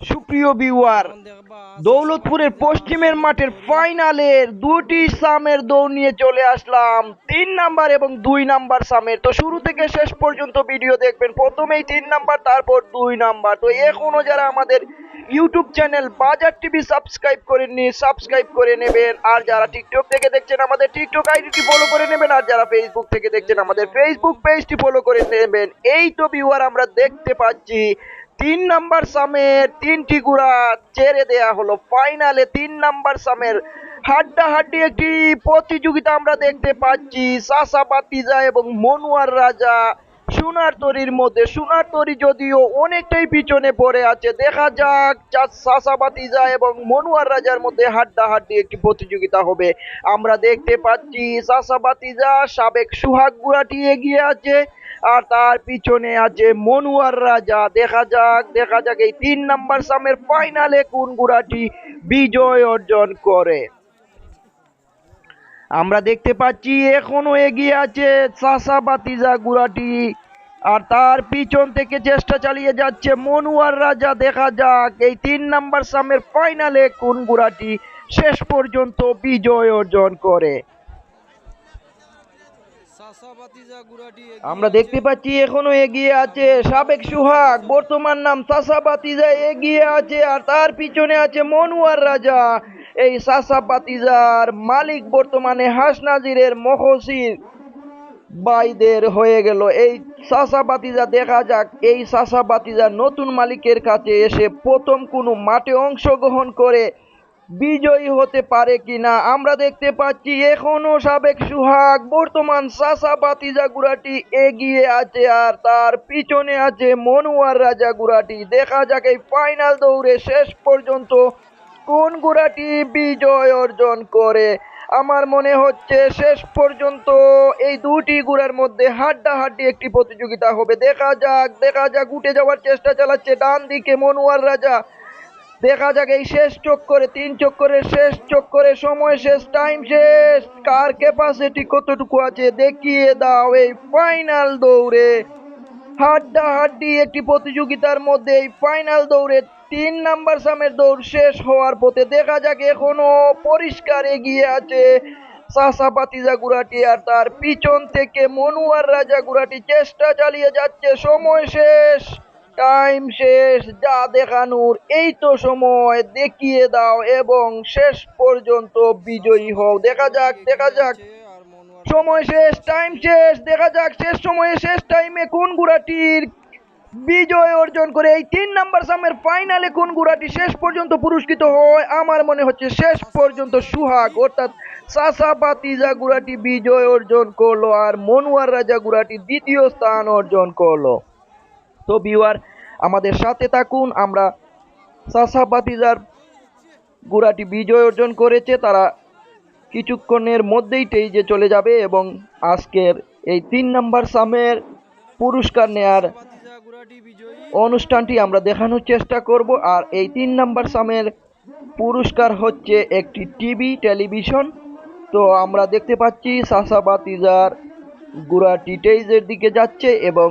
সুপ্রিয় ভিউয়ার দৌলতপুরের পশ্চিমের মাঠের ফাইনালের দুটি সামের দৌড় নিয়ে চলে আসলাম। তিন নাম্বার এবং দুই নাম্বার সামের। তো শুরু থেকে শেষ পর্যন্ত ভিডিও দেখবেন। প্রথমেই তিন নাম্বার, তারপর দুই নাম্বার। তো এখনও যারা আমাদের YouTube channel Bazar TV subscribe করেননি সাবস্ক্রাইব করে নেবেন। আর যারা টিকটক থেকে দেখছেন, আমাদের টিকটক আইডিটি ফলো করে নেবেন। আর যারা ফেসবুক থেকে দেখছেন, আমাদের ফেসবুক পেজটি ফলো করে নেবেন। এই তো ভিউয়ার আমরা দেখতে পাচ্ছি তিন নাম্বার সামের তিনটি গুড়া ছেড়ে দেয়া হলো। ফাইনালে তিন নাম্বার সামের হাড্ডাহাড্ডি একটি প্রতিযোগিতা আমরা দেখতে পাচ্ছি। সাসা বাতিজা এবং মনুয়ার রাজা সোনার তরির মধ্যে। সোনার তরি যদিও অনেকটাই পিছনে পড়ে আছে, দেখা যাক চা- সাসা বাতিজা এবং মনুয়ার রাজার মধ্যে হাড্ডাহাড্ডি একটি প্রতিযোগিতা হবে। আমরা দেখতে পাচ্ছি সাসা বাতিজা সাবেক সুহাগ গুড়াটি এগিয়ে আছে। আর তার পিছনে আছে মনুয়ার রাজা। দেখা যাক দেখা যাক এই তিন নাম্বার সামের ফাইনালে কোন গুড়াটি বিজয় অর্জন করে। আমরা দেখতে পাচ্ছি এখনও এগিয়ে আছে সাসা বাতিজা গুড়াটি। আর তার পিছন থেকে চেষ্টা চালিয়ে যাচ্ছে মনুয়ার রাজা। দেখা যাক এই তিন নাম্বার সামের ফাইনালে কোন গুড়াটি শেষ পর্যন্ত বিজয় অর্জন করে। আমরা দেখতে পাচ্ছি এখনও এগিয়ে আছে সাবেক সুহাগ, বর্তমান নাম সাসা বাতিজা এগিয়ে আছে আর তার পিছনে আছে মনুয়ার রাজা। এই সাসা বাতিজার মালিক বর্তমানে হাস নাজিরের মহসির বাইদের হয়ে গেল। এই সাসা বাতিজা দেখা যাক, এই সাসা বাতিজা নতুন মালিকের কাছে এসে প্রথম কোনো মাঠে অংশগ্রহণ করে বিজয়ী হতে পারে কিনা? আমরা দেখতে পাচ্ছি এখনও সাবেক সুহাগ, বর্তমান সাসা বাতিজা গুড়াটি এগিয়ে আছে আর তার পিছনে আছে মনুয়ার রাজা গুড়াটি। দেখা যাক এই ফাইনাল দৌড়ে শেষ পর্যন্ত কোন গুড়াটি বিজয় অর্জন করে। আমার মনে হচ্ছে শেষ পর্যন্ত এই দুটি গুড়ার মধ্যে হাড্ডাহাড্ডি একটি প্রতিযোগিতা হবে। দেখা যাক দেখা যাক, উঠে যাওয়ার চেষ্টা চালাচ্ছে ডান দিকে মনুয়ার রাজা। দেখা যাক এই শেষ চক্করে, তিন চক্করের শেষ চক্করে সময় শেষ টাইম শেষ। কার ক্যাপাসিটি কতটুকু আছে? দেখিয়ে দাও এই ফাইনাল দৌড়ে। হাড্ডা হাড্ডি একটি প্রতিযোগিতার মধ্যে এই ফাইনাল দৌড়ে তিন নাম্বার সামের দৌড় শেষ হওয়ার পথে দেখা যাক এখনও পরিষ্কার এগিয়ে আছে। সাসা পাতিজা গুড়াটি আর তার পিছন থেকে মনুয়ার রাজা গুড়াটি চেষ্টা চালিয়ে যাচ্ছে, সময় শেষ। টাইম শেষ, যা দেখানোর এই তো সময়। দেখিয়ে দাও এবং শেষ পর্যন্ত বিজয়ী হও। দেখা যাক দেখা যাক। সময় শেষ, টাইম শেষ। দেখা যাক, শেষ সময়ে, শেষ টাইমে কোন গুড়াটির বিজয় অর্জন করে। এই তিন নাম্বার সামের ফাইনালে কোন গুড়াটি শেষ পর্যন্ত পুরস্কৃত হয়? আমার মনে হচ্ছে শেষ পর্যন্ত সুহাগ, অর্থাৎ সাসা বাতিজা গুড়াটি বিজয় অর্জন করল আর মনোয়ার রাজা গুড়াটি দ্বিতীয় স্থান অর্জন করল। তো ভিউয়ার আমাদের সাথে থাকুন। আমরা সাসা বাতিজার গুড়াটি বিজয় অর্জন করেছে। তারা কিছুক্ষণের মধ্যেই টেইজে চলে যাবে এবং আজকের এই তিন নাম্বার সামের পুরস্কার নেয়ার অনুষ্ঠানটি আমরা দেখানোর চেষ্টা করব। আর এই তিন নাম্বার সামের পুরস্কার হচ্ছে একটি টিভি, টেলিভিশন। তো আমরা দেখতে পাচ্ছি সাসা বাতিজার গুড়াটি টেইজের দিকে যাচ্ছে এবং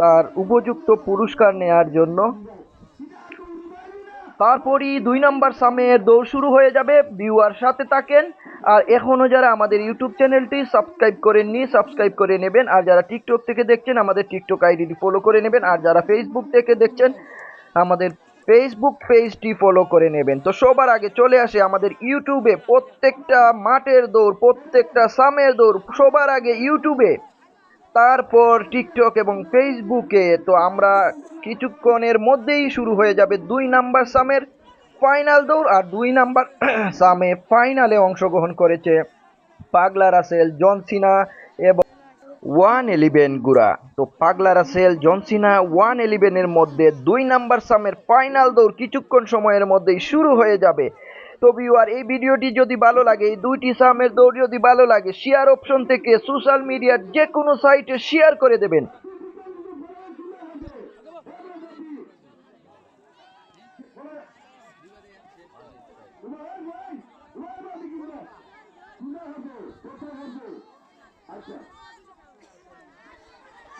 তার উপযুক্ত পুরস্কার নেয়ার জন্য। তারপরই দুই নাম্বার সামের দৌড় শুরু হয়ে যাবে। ভিউয়ার সাথে থাকেন। আর এখনও যারা আমাদের ইউটিউব চ্যানেলটি সাবস্ক্রাইব করেননি, সাবস্ক্রাইব করে নেবেন। আর যারা টিকটক থেকে দেখছেন, আমাদের টিকটক আইডিটি ফলো করে নেবেন। আর যারা ফেসবুক থেকে দেখছেন, আমাদের ফেসবুক পেজটি ফলো করে নেবেন। তো সবার আগে চলে আসে আমাদের ইউটিউবে প্রত্যেকটা মাঠের দৌড়, প্রত্যেকটা সামের দৌড়। সবার আগে ইউটিউবে তারপর টিকটক এবং ফেসবুকে তো আমরা কিছুক্ষণের মধ্যেই শুরু হয়ে যাবে দুই নাম্বার সামের ফাইনাল দৌড়, আর দুই নাম্বার সামে ফাইনালে অংশগ্রহণ করেছে পাগলা রাসেল জনসিনা এবং ওয়ান এলিভেন গুড়া। তো পাগলা রাসেল জনসিনা ওয়ান এলিভেনের মধ্যে দুই নাম্বার সামের ফাইনাল দৌড় কিছুক্ষণ সময়ের মধ্যেই শুরু হয়ে যাবে। তো ভিউয়ার এই ভিডিওটি যদি ভালো লাগে, এই দুইটি সামের দৌড় যদি ভালো লাগে শেয়ার অপশন থেকে সোশ্যাল মিডিয়ার যে কোনো সাইটে শেয়ার করে দেবেন।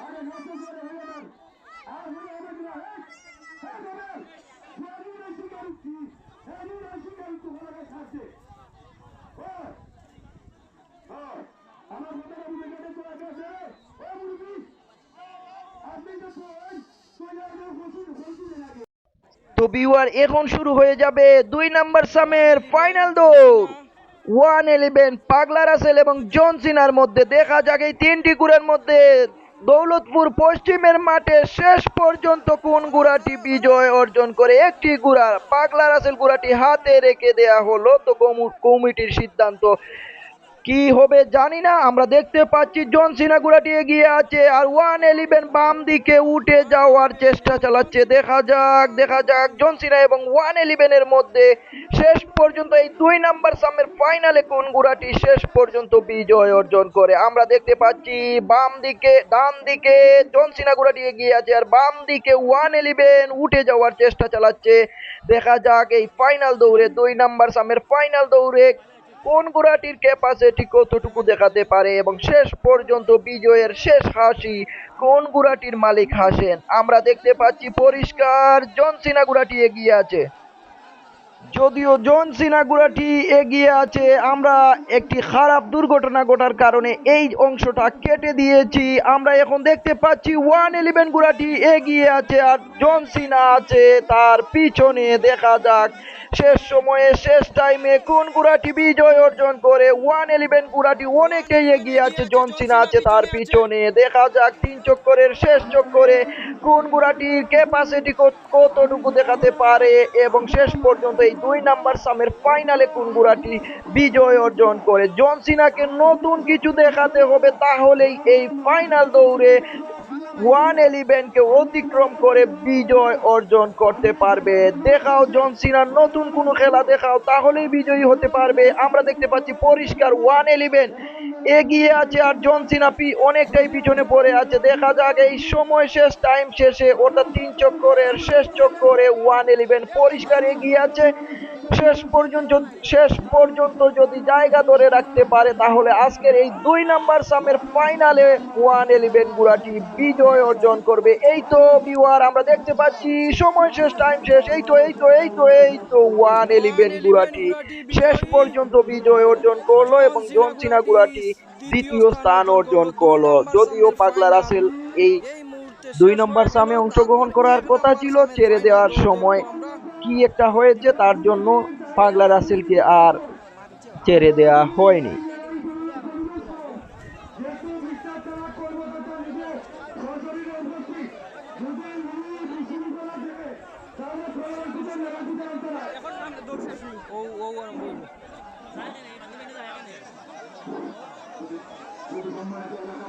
আরে যাবে আর তো বিওয়ার এখন শুরু হয়ে যাবে দুই নাম্বার সামের ফাইনাল দৌড়। ওয়ান ইলেভেন পাগলা রাসেল এবং জন সিনার মধ্যে, দেখা যাক এই তিনটি গুড়ের মধ্যে দৌলতপুর পশ্চিমের মাঠে শেষ পর্যন্ত কোন গুড়াটি বিজয় অর্জন করে। একটি গুড়া, পাগলা রাসেল গুড়াটি হাতে রেখে দেয়া হলো। তো কমিটির সিদ্ধান্ত কি হবে জানি না, আমরা দেখতে পাচ্ছি জন সিনা গুড়াটি এগিয়ে আছে আর ওয়ান ইলেভেন বাম দিকে উঠে যাওয়ার চেষ্টা চালাচ্ছে। দেখা যাক দেখা যাক জন সিনা এবং ওয়ান ইলেভেনের মধ্যে শেষ পর্যন্ত এই দুই নাম্বার সামের ফাইনালে কোন গুড়াটি শেষ পর্যন্ত বিজয় অর্জন করে। আমরা দেখতে পাচ্ছি বাম দিকে, ডান দিকে জন সিনা গুড়াটি এগিয়ে আছে আর বাম দিকে ওয়ান ইলেভেন উঠে যাওয়ার চেষ্টা চালাচ্ছে। দেখা যাক এই ফাইনাল দৌড়ে, দুই নাম্বার সামের ফাইনাল দৌড়ে কোন ঘোড়াটির ক্যাপাসিটি কতটুকু দেখাতে পারে এবং শেষ পর্যন্ত বিজয়ের শেষ হাসি কোন ঘোড়াটির মালিক হাসেন? আমরা দেখতে পাচ্ছি পরিষ্কার জনসিনা ঘোড়াটি এগিয়ে আছে। যদিও জন সিনা ঘোড়াটি এগিয়ে আছে, আমরা একটি খারাপ দুর্ঘটনা ঘটার কারণে এই অংশটা কেটে দিয়েছি। আমরা এখন দেখতে পাচ্ছি ওয়ান ইলেভেন ঘোড়াটি এগিয়ে আছে আর জন সিনা আছে তার পিছনে। দেখা যাক, শেষ সময়ে, শেষ টাইমে কোন ঘোড়াটি বিজয় অর্জন করে। ওয়ান ইলেভেন ঘোড়াটি অনেকটাই এগিয়ে আছে, জন সিনা আছে তার পিছনে। দেখা যাক, তিন চক্করের শেষ চক্করে কোন ঘোড়াটির ক্যাপাসিটি কতটুকু দেখাতে পারে এবং শেষ পর্যন্ত এই দুই নাম্বার সামের ফাইনালে কোন ঘোড়াটি বিজয় অর্জন করে? জন সিনাকে নতুন কিছু দেখাতে হবে, তাহলেই এই ফাইনাল দৌড়ে ওয়ান এলিভেনকে অতিক্রম করে বিজয় অর্জন করতে পারবে। দেখাও জন সিনার নতুন কোনো খেলা দেখাও, তাহলেই বিজয়ী হতে পারবে। আমরা দেখতে পাচ্ছি পরিষ্কার ওয়ান এলিভেন এগিয়ে আছে আর জন সিনা পি অনেকটাই পিছনে পড়ে আছে। দেখা যাক এই সময় শেষ, টাইম শেষে। অর্থাৎ তিন চক্করের শেষ চক্করে ওয়ান ইলেভেন পরিষ্কার এগিয়ে আছে। শেষ পর্যন্ত শেষ পর্যন্ত যদি জায়গা ধরে রাখতে পারে, তাহলে আজকের এই দুই নাম্বার সামের ফাইনালে ওয়ান ইলেভেন গুড়াটি বিজয় অর্জন করবে। এই তো বিওয়ার আমরা দেখতে পাচ্ছি সময় শেষ, টাইম শেষ। এই তো এই তো এই তো এই তো ওয়ান ইলেভেন গুড়াটি শেষ পর্যন্ত বিজয় অর্জন করল এবং জন সিনা গুড়াটি দ্বিতীয় স্থান অর্জন করল। যদিও পাগলা রাসেল এই দুই নম্বর সামে অংশগ্রহণ করার কথা ছিল, ছেড়ে দেওয়ার সময় কি একটা হয়েছে তার জন্য পাগলা রাসেলকে আর ছেড়ে দেওয়া হয়নি। Maria.